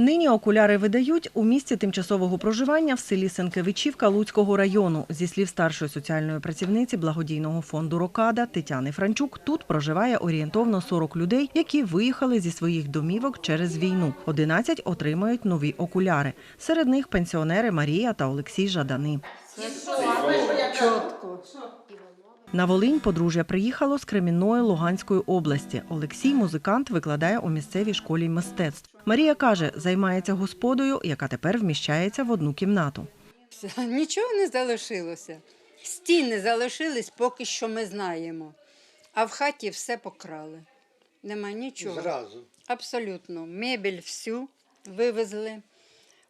Нині окуляри видають у місті тимчасового проживання в селі Сенкевичівка Луцького району. Зі слів старшої соціальної працівниці благодійного фонду Рокада Тетяни Франчук, тут проживає орієнтовно 40 людей, які виїхали зі своїх домівок через війну. 11 отримають нові окуляри. Серед них пенсіонери Марія та Олексій Жадани. Чітко. На Волинь подружжя приїхало з Кремінної Луганської області. Олексій музикант викладає у місцевій школі мистецтв. Марія каже, займається господою, яка тепер вміщається в одну кімнату. Нічого не залишилося. Стіни залишились, поки що ми знаємо. А в хаті все покрали. Нема нічого. Зразу. Абсолютно. Мебель всю вивезли.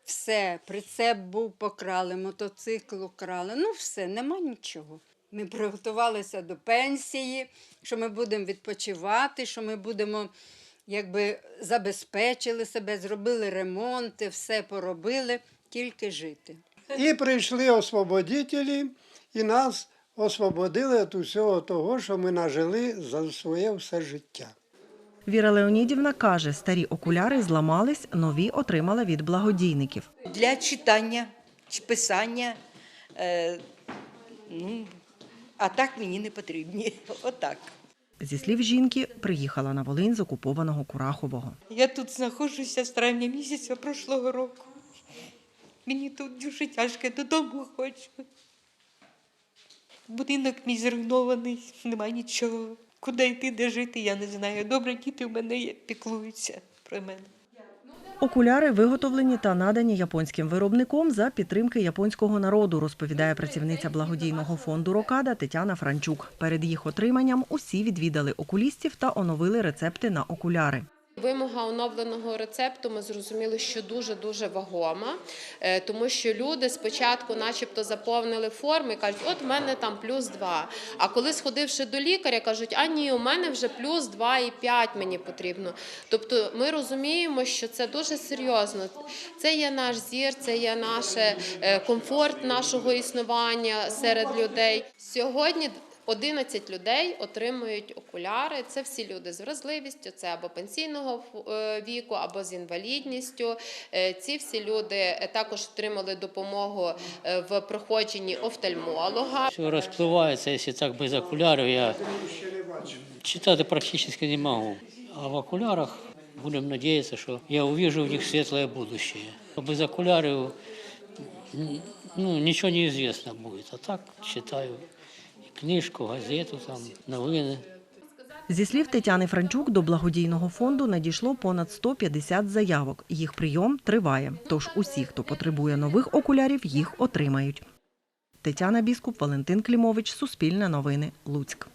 Все, прицеп був покрали, мотоцикл украли. Ну, все, нема нічого. Ми приготувалися до пенсії, що ми будемо відпочивати, що ми будемо, якби забезпечили себе, зробили ремонти, все поробили, тільки жити. І прийшли освободителі, і нас освободили від усього того, що ми нажили за своє все життя. Віра Леонідівна каже, старі окуляри зламались, нові отримала від благодійників. для читання чи писання. Е, ну, а так мені не потрібні. Отак. Зі слів жінки, приїхала на Волинь з окупованого Курахового. Я тут знаходжуся з травня місяця прошлого року. Мені тут дуже тяжко, додому хочу. Будинок мій зруйнований, немає нічого. Куди йти, де жити, я не знаю. Добре, діти в мене є, піклуються про мене. Окуляри виготовлені та надані японським виробником за підтримки японського народу, розповідає працівниця благодійного фонду Рокада Тетяна Франчук. Перед їх отриманням усі відвідали окулістів та оновили рецепти на окуляри. Вимога оновленого рецепту ми зрозуміли, що дуже дуже вагома, е, тому що люди спочатку, начебто, заповнили форми і кажуть, от в мене там плюс 2. А коли сходивши до лікаря, кажуть, а ні, у мене вже плюс 2,5 мені потрібно. Тобто ми розуміємо, що це дуже серйозно. Це є наш зір, це є наш комфорт нашого існування серед людей. Сьогодні 11 людей отримують окуляри. Це всі люди з вразливістю, це або пенсійного е, віку, або з інвалідністю. Е, Ці всі люди е, також отримали допомогу в проходженні офтальмолога. Все розпливається, якщо так без окулярів, я читати практично не можу. А в окулярах будемо сподіватися, що я увижу в них світле будущее. Без окулярів ну, нічого не известно буде. А так читаю книжку, газету, там, новини. Зі слів Тетяни Франчук, до благодійного фонду надійшло понад 150 заявок. Їх прийом триває. Тож усі, хто потребує нових окулярів, їх отримають. Тетяна Біскуп, Валентин Клімович, Суспільне новини, Луцьк.